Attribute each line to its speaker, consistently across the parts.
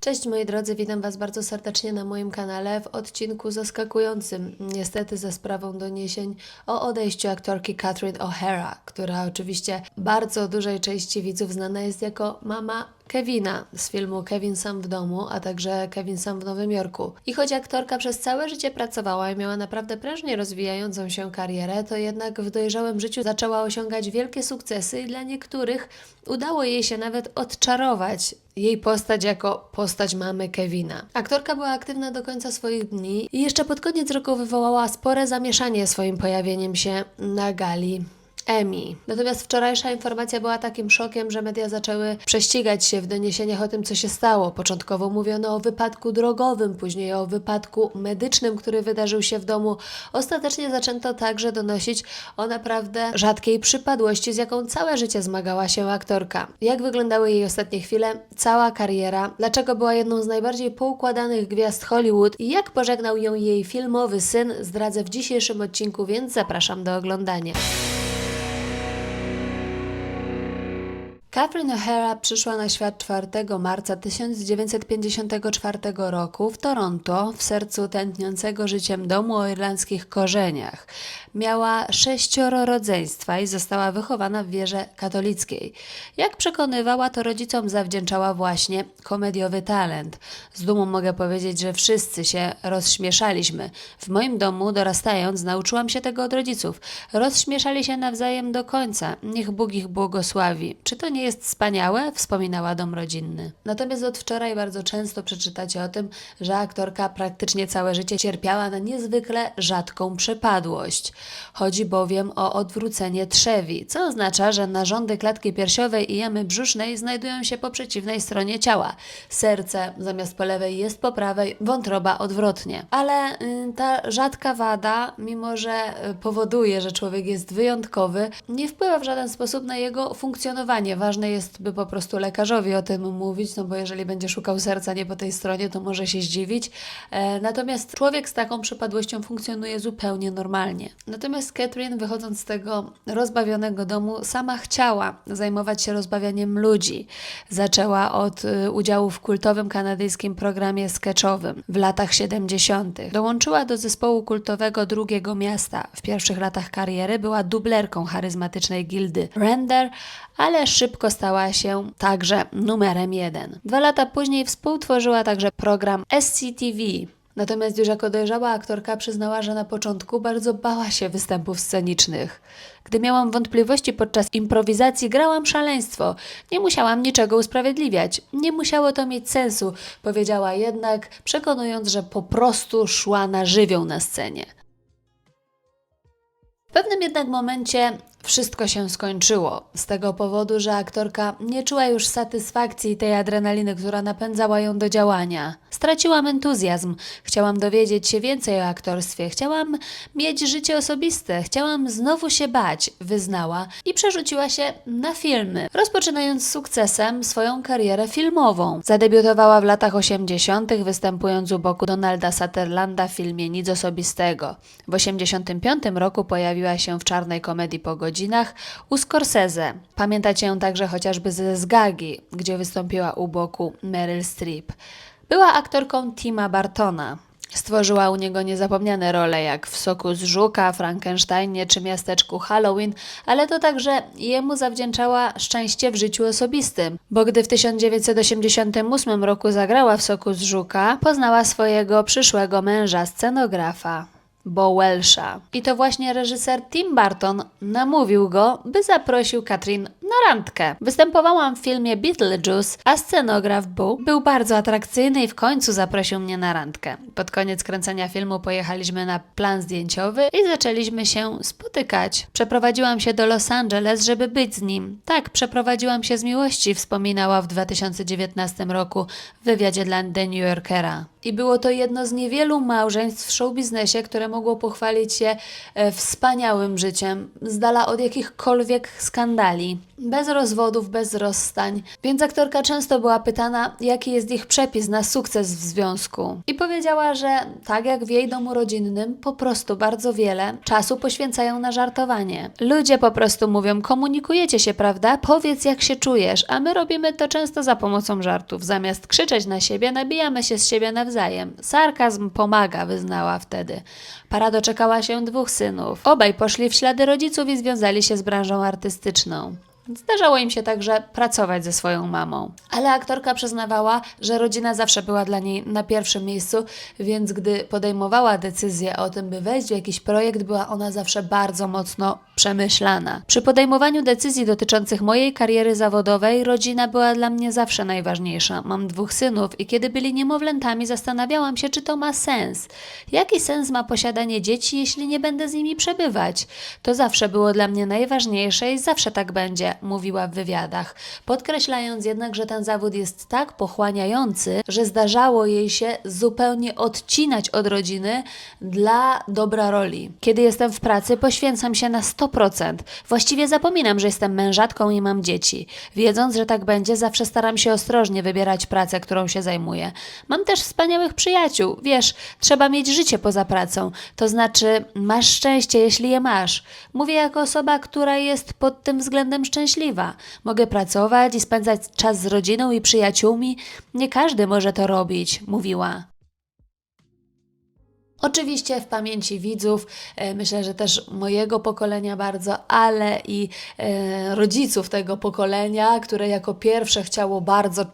Speaker 1: Cześć moi drodzy, witam Was bardzo serdecznie na moim kanale w odcinku zaskakującym, niestety ze sprawą doniesień o odejściu aktorki Catherine O'Hara, która oczywiście bardzo dużej części widzów znana jest jako mama Kevina z filmu Kevin sam w domu, a także Kevin sam w Nowym Jorku. I choć aktorka przez całe życie pracowała i miała naprawdę prężnie rozwijającą się karierę, to jednak w dojrzałym życiu zaczęła osiągać wielkie sukcesy i dla niektórych udało jej się nawet odczarować jej postać jako postać mamy Kevina. Aktorka była aktywna do końca swoich dni i jeszcze pod koniec roku wywołała spore zamieszanie swoim pojawieniem się na gali Emmy. Natomiast wczorajsza informacja była takim szokiem, że media zaczęły prześcigać się w doniesieniach o tym, co się stało. Początkowo mówiono o wypadku drogowym, później o wypadku medycznym, który wydarzył się w domu. Ostatecznie zaczęto także donosić o naprawdę rzadkiej przypadłości, z jaką całe życie zmagała się aktorka. Jak wyglądały jej ostatnie chwile, cała kariera, dlaczego była jedną z najbardziej poukładanych gwiazd Hollywood i jak pożegnał ją jej filmowy syn, zdradzę w dzisiejszym odcinku, więc zapraszam do oglądania. Catherine O'Hara przyszła na świat 4 marca 1954 roku w Toronto, w sercu tętniącego życiem domu o irlandzkich korzeniach. Miała sześcioro rodzeństwa i została wychowana w wierze katolickiej. Jak przekonywała, to rodzicom zawdzięczała właśnie komediowy talent. Z dumą mogę powiedzieć, że wszyscy się rozśmieszaliśmy. W moim domu, dorastając, nauczyłam się tego od rodziców. Rozśmieszali się nawzajem do końca. Niech Bóg ich błogosławi. Czy to nie jest wspaniałe? Wspominała dom rodzinny. Natomiast od wczoraj bardzo często przeczytacie o tym, że aktorka praktycznie całe życie cierpiała na niezwykle rzadką przepadłość. Chodzi bowiem o odwrócenie trzewi, co oznacza, że narządy klatki piersiowej i jamy brzusznej znajdują się po przeciwnej stronie ciała. Serce zamiast po lewej jest po prawej, wątroba odwrotnie. Ale y, ta rzadka wada, mimo że y, powoduje, że człowiek jest wyjątkowy, nie wpływa w żaden sposób na jego funkcjonowanie. Ważne jest, by po prostu lekarzowi o tym mówić, no bo jeżeli będzie szukał serca nie po tej stronie, to może się zdziwić. E, natomiast człowiek z taką przypadłością funkcjonuje zupełnie normalnie. Natomiast Catherine, wychodząc z tego rozbawionego domu, sama chciała zajmować się rozbawianiem ludzi. Zaczęła od y, udziału w kultowym kanadyjskim programie sketchowym w latach 70. Dołączyła do zespołu kultowego drugiego miasta. W pierwszych latach kariery była dublerką charyzmatycznej gildy Render, ale szybko stała się także numerem jeden. Dwa lata później współtworzyła także program SCTV. Natomiast już jako dojrzała aktorka przyznała, że na początku bardzo bała się występów scenicznych. Gdy miałam wątpliwości podczas improwizacji, grałam szaleństwo. Nie musiałam niczego usprawiedliwiać. Nie musiało to mieć sensu, powiedziała jednak, przekonując, że po prostu szła na żywioł na scenie. W pewnym jednak momencie wszystko się skończyło. Z tego powodu, że aktorka nie czuła już satysfakcji tej adrenaliny, która napędzała ją do działania. Straciłam entuzjazm. Chciałam dowiedzieć się więcej o aktorstwie. Chciałam mieć życie osobiste. Chciałam znowu się bać, wyznała i przerzuciła się na filmy, rozpoczynając sukcesem swoją karierę filmową. Zadebiutowała w latach 80., występując u boku Donalda Sutherlanda w filmie Nic osobistego. W 85 roku pojawiła się w czarnej komedii po godzinach u Scorsese. Pamiętacie ją także chociażby ze Zgagi, gdzie wystąpiła u boku Meryl Streep. Była aktorką Tima Bartona. Stworzyła u niego niezapomniane role jak w Soku z Żuka, Frankensteinie czy Miasteczku Halloween, ale to także jemu zawdzięczała szczęście w życiu osobistym, bo gdy w 1988 roku zagrała w Soku z Żuka, poznała swojego przyszłego męża, scenografa. Bo Welsha. I to właśnie reżyser Tim Burton namówił go, by zaprosił Katrin na randkę. Występowałam w filmie Beetlejuice, a scenograf Bo był bardzo atrakcyjny i w końcu zaprosił mnie na randkę. Pod koniec kręcenia filmu pojechaliśmy na plan zdjęciowy i zaczęliśmy się spotykać. Przeprowadziłam się do Los Angeles, żeby być z nim. Tak, przeprowadziłam się z miłości, wspominała w 2019 roku w wywiadzie dla The New Yorkera. I było to jedno z niewielu małżeństw w showbiznesie, które mogło pochwalić się e, wspaniałym życiem, z dala od jakichkolwiek skandali. Bez rozwodów, bez rozstań. Więc aktorka często była pytana, jaki jest ich przepis na sukces w związku. I powiedziała, że tak jak w jej domu rodzinnym, po prostu bardzo wiele czasu poświęcają na żartowanie. Ludzie po prostu mówią, komunikujecie się, prawda? Powiedz jak się czujesz, a my robimy to często za pomocą żartów. Zamiast krzyczeć na siebie, nabijamy się z siebie nawzajem. Sarkazm pomaga, wyznała wtedy. Para doczekała się dwóch synów. Obaj poszli w ślady rodziców i związali się z branżą artystyczną. Zdarzało im się także pracować ze swoją mamą. Ale aktorka przyznawała, że rodzina zawsze była dla niej na pierwszym miejscu, więc gdy podejmowała decyzję o tym, by wejść w jakiś projekt, była ona zawsze bardzo mocno przemyślana. Przy podejmowaniu decyzji dotyczących mojej kariery zawodowej, rodzina była dla mnie zawsze najważniejsza. Mam dwóch synów i kiedy byli niemowlętami, zastanawiałam się, czy to ma sens. Jaki sens ma posiadanie dzieci, jeśli nie będę z nimi przebywać? To zawsze było dla mnie najważniejsze i zawsze tak będzie, mówiła w wywiadach, podkreślając jednak, że ten zawód jest tak pochłaniający, że zdarzało jej się zupełnie odcinać od rodziny dla dobra roli. Kiedy jestem w pracy, poświęcam się na 100%. Właściwie zapominam, że jestem mężatką i mam dzieci. Wiedząc, że tak będzie, zawsze staram się ostrożnie wybierać pracę, którą się zajmuję. Mam też wspaniałych przyjaciół. Wiesz, trzeba mieć życie poza pracą. To znaczy, masz szczęście, jeśli je masz. Mówię jako osoba, która jest pod tym względem szczęśliwa. Mogę pracować i spędzać czas z rodziną i przyjaciółmi. Nie każdy może to robić, mówiła. Oczywiście w pamięci widzów, e, myślę, że też mojego pokolenia bardzo, ale i e, rodziców tego pokolenia, które jako pierwsze chciało bardzo e,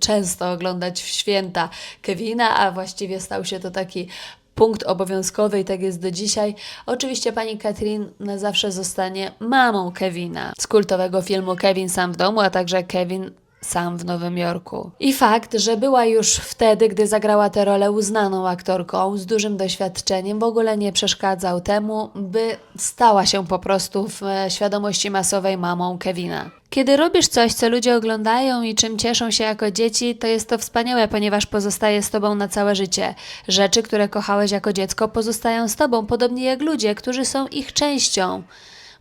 Speaker 1: często oglądać w święta Kevina, a właściwie stał się to taki punkt obowiązkowy i tak jest do dzisiaj. Oczywiście pani Katrin na zawsze zostanie mamą Kevina z kultowego filmu Kevin sam w domu, a także Kevin sam w Nowym Jorku. I fakt, że była już wtedy, gdy zagrała tę rolę uznaną aktorką z dużym doświadczeniem, w ogóle nie przeszkadzał temu, by stała się po prostu w e, świadomości masowej mamą Kevina. Kiedy robisz coś, co ludzie oglądają i czym cieszą się jako dzieci, to jest to wspaniałe, ponieważ pozostaje z tobą na całe życie. Rzeczy, które kochałeś jako dziecko, pozostają z tobą, podobnie jak ludzie, którzy są ich częścią.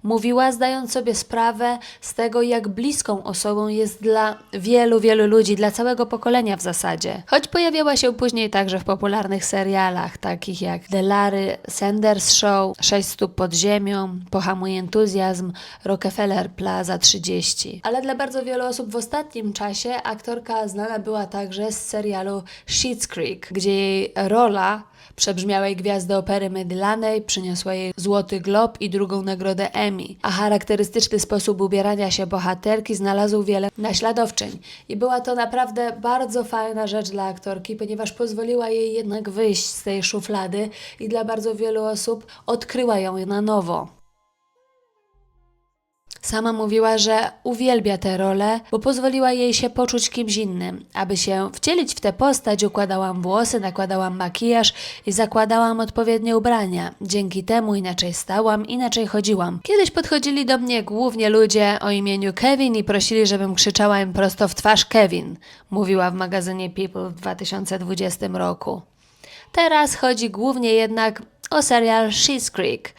Speaker 1: Mówiła, zdając sobie sprawę z tego, jak bliską osobą jest dla wielu, wielu ludzi, dla całego pokolenia w zasadzie. Choć pojawiała się później także w popularnych serialach, takich jak The Larry Sanders Show, Sześć stóp pod ziemią, Pohamuj entuzjazm, Rockefeller Plaza 30. Ale dla bardzo wielu osób w ostatnim czasie aktorka znana była także z serialu Schitt's Creek, gdzie jej rola przebrzmiałej gwiazdy opery mydlanej przyniosła jej Złoty Glob i drugą nagrodę Emmy, a charakterystyczny sposób ubierania się bohaterki znalazł wiele naśladowczyń. I była to naprawdę bardzo fajna rzecz dla aktorki, ponieważ pozwoliła jej jednak wyjść z tej szuflady i dla bardzo wielu osób odkryła ją na nowo. Sama mówiła, że uwielbia tę rolę, bo pozwoliła jej się poczuć kimś innym. Aby się wcielić w tę postać, układałam włosy, nakładałam makijaż i zakładałam odpowiednie ubrania. Dzięki temu inaczej stałam, inaczej chodziłam. Kiedyś podchodzili do mnie głównie ludzie o imieniu Kevin i prosili, żebym krzyczała im prosto w twarz Kevin, mówiła w magazynie People w 2020 roku. Teraz chodzi głównie jednak o serial Schitt's Creek.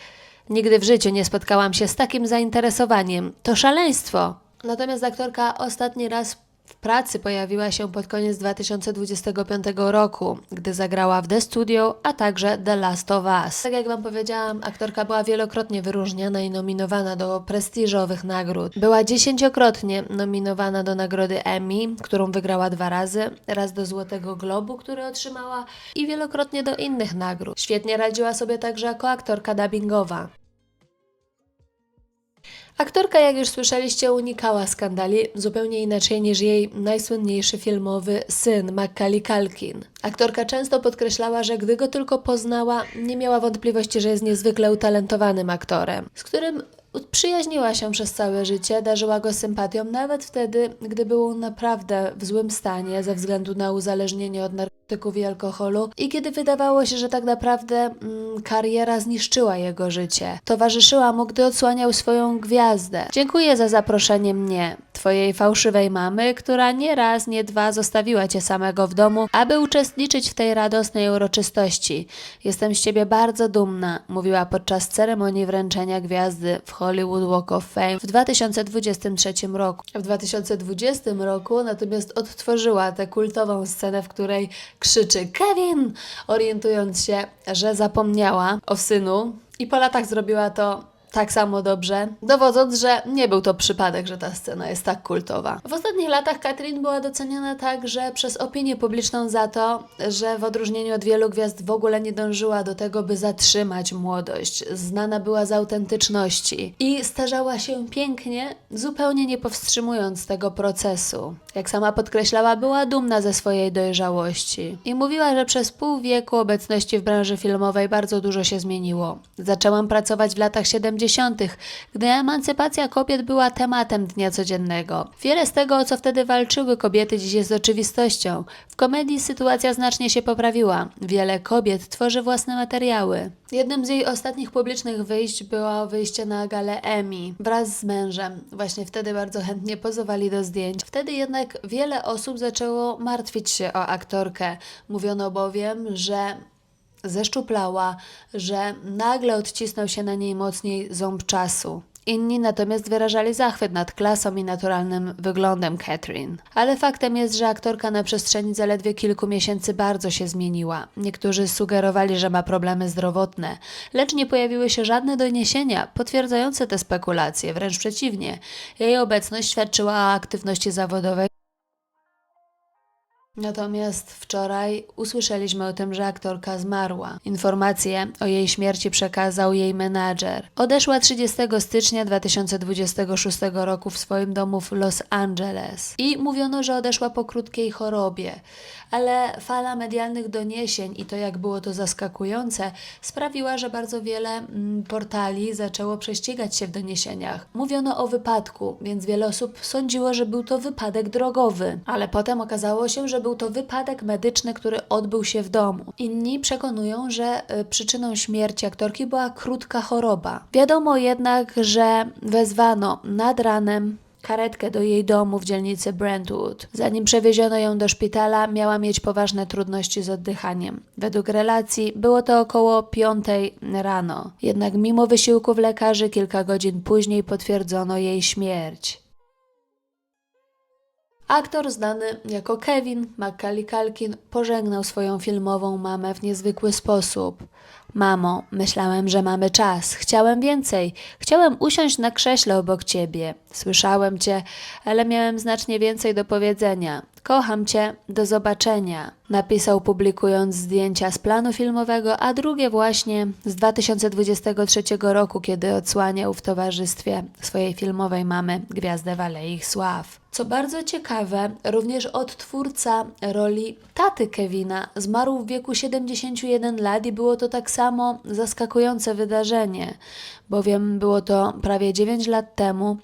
Speaker 1: Nigdy w życiu nie spotkałam się z takim zainteresowaniem. To szaleństwo. Natomiast aktorka ostatni raz w pracy pojawiła się pod koniec 2025 roku, gdy zagrała w The Studio, a także The Last of Us. Tak jak Wam powiedziałam, aktorka była wielokrotnie wyróżniana i nominowana do prestiżowych nagród. Była dziesięciokrotnie nominowana do nagrody Emmy, którą wygrała dwa razy, raz do Złotego Globu, który otrzymała i wielokrotnie do innych nagród. Świetnie radziła sobie także jako aktorka dubbingowa. Aktorka, jak już słyszeliście, unikała skandali zupełnie inaczej niż jej najsłynniejszy filmowy syn, Macaulay Culkin. Aktorka często podkreślała, że gdy go tylko poznała, nie miała wątpliwości, że jest niezwykle utalentowanym aktorem, z którym przyjaźniła się przez całe życie, darzyła go sympatią, nawet wtedy, gdy był naprawdę w złym stanie ze względu na uzależnienie od narkotyków i alkoholu i kiedy wydawało się, że tak naprawdę mm, kariera zniszczyła jego życie. Towarzyszyła mu, gdy odsłaniał swoją gwiazdę. Dziękuję za zaproszenie mnie, twojej fałszywej mamy, która nie raz, nie dwa zostawiła cię samego w domu, aby uczestniczyć w tej radosnej uroczystości. Jestem z ciebie bardzo dumna, mówiła podczas ceremonii wręczenia gwiazdy w Hollywood Walk of Fame w 2023 roku. W 2020 roku natomiast odtworzyła tę kultową scenę, w której krzyczy Kevin, orientując się, że zapomniała o synu i po latach zrobiła to tak samo dobrze, dowodząc, że nie był to przypadek, że ta scena jest tak kultowa. W ostatnich latach Katrin była doceniana także przez opinię publiczną za to, że w odróżnieniu od wielu gwiazd w ogóle nie dążyła do tego, by zatrzymać młodość. Znana była z autentyczności i starzała się pięknie, zupełnie nie powstrzymując tego procesu. Jak sama podkreślała, była dumna ze swojej dojrzałości i mówiła, że przez pół wieku obecności w branży filmowej bardzo dużo się zmieniło. Zaczęłam pracować w latach 70., gdy emancypacja kobiet była tematem dnia codziennego. Wiele z tego, o co wtedy walczyły kobiety, dziś jest oczywistością. W komedii sytuacja znacznie się poprawiła. Wiele kobiet tworzy własne materiały. Jednym z jej ostatnich publicznych wyjść było wyjście na galę Emmy wraz z mężem. Właśnie wtedy bardzo chętnie pozowali do zdjęć. Wtedy jednak wiele osób zaczęło martwić się o aktorkę. Mówiono bowiem, że zeszczuplała, że nagle odcisnął się na niej mocniej ząb czasu. Inni natomiast wyrażali zachwyt nad klasą i naturalnym wyglądem Catherine. Ale faktem jest, że aktorka na przestrzeni zaledwie kilku miesięcy bardzo się zmieniła. Niektórzy sugerowali, że ma problemy zdrowotne, lecz nie pojawiły się żadne doniesienia potwierdzające te spekulacje, wręcz przeciwnie. Jej obecność świadczyła o aktywności zawodowej. Natomiast wczoraj usłyszeliśmy o tym, że aktorka zmarła. Informację o jej śmierci przekazał jej menadżer. Odeszła 30 stycznia 2026 roku w swoim domu w Los Angeles i mówiono, że odeszła po krótkiej chorobie. Ale fala medialnych doniesień i to, jak było to zaskakujące, sprawiła, że bardzo wiele mm, portali zaczęło prześcigać się w doniesieniach. Mówiono o wypadku, więc wiele osób sądziło, że był to wypadek drogowy, ale potem okazało się, że był to wypadek medyczny, który odbył się w domu. Inni przekonują, że y, przyczyną śmierci aktorki była krótka choroba. Wiadomo jednak, że wezwano nad ranem karetkę do jej domu w dzielnicy Brentwood. Zanim przewieziono ją do szpitala, miała mieć poważne trudności z oddychaniem. Według relacji było to około 5 rano. Jednak mimo wysiłków lekarzy kilka godzin później potwierdzono jej śmierć. Aktor znany jako Kevin Macaulay Culkin pożegnał swoją filmową mamę w niezwykły sposób. Mamo, myślałem, że mamy czas. Chciałem więcej. Chciałem usiąść na krześle obok ciebie. Słyszałem cię, ale miałem znacznie więcej do powiedzenia. Kocham cię, do zobaczenia. Napisał publikując zdjęcia z planu filmowego, a drugie właśnie z 2023 roku, kiedy odsłaniał w towarzystwie swojej filmowej mamy Gwiazdę Waleich Sław. Co bardzo ciekawe, również odtwórca roli taty Kevina zmarł w wieku 71 lat i było to tak samo zaskakujące wydarzenie, bowiem było to prawie 9 lat temu,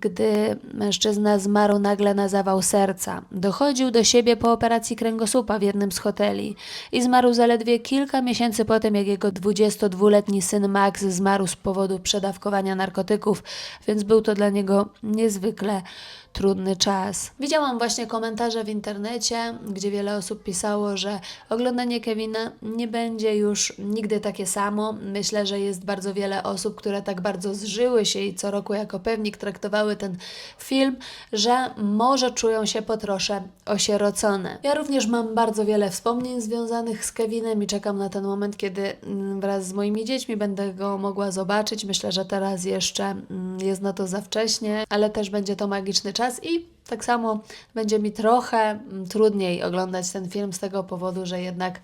Speaker 1: gdy mężczyzna zmarł nagle na zawał serca. Dochodził do siebie po operacji kręgosłupa w jednym z hoteli i zmarł zaledwie kilka miesięcy po tym, jak jego 22-letni syn Max zmarł z powodu przedawkowania narkotyków, więc był to dla niego niezwykle trudny czas. Widziałam właśnie komentarze w internecie, gdzie wiele osób pisało, że oglądanie Kevina nie będzie już nigdy takie samo. Myślę, że jest bardzo wiele osób, które tak bardzo zżyły się i co roku jako pewnik traktowały ten film, że może czują się po trosze osierocone. Ja również mam bardzo wiele wspomnień związanych z Kevinem i czekam na ten moment, kiedy mm, wraz z moimi dziećmi będę go mogła zobaczyć. Myślę, że teraz jeszcze mm, jest na to za wcześnie, ale też będzie to magiczny czas i tak samo będzie mi trochę mm, trudniej oglądać ten film z tego powodu, że jednak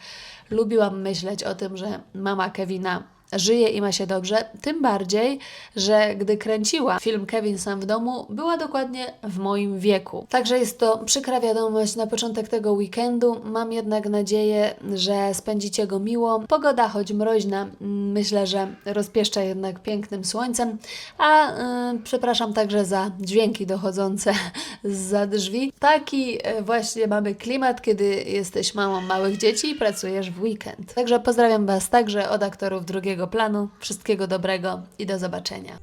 Speaker 1: lubiłam myśleć o tym, że mama Kevina żyje i ma się dobrze. Tym bardziej, że gdy kręciła film Kevin sam w domu, była dokładnie w moim wieku. Także jest to przykra wiadomość na początek tego weekendu. Mam jednak nadzieję, że spędzicie go miło. Pogoda, choć mroźna, myślę, że rozpieszcza jednak pięknym słońcem. A yy, przepraszam także za dźwięki dochodzące za drzwi. Taki e, właśnie mamy klimat, kiedy jesteś mamą małych dzieci i pracujesz w weekend. Także pozdrawiam Was także od aktorów drugiego planu. Wszystkiego dobrego i do zobaczenia.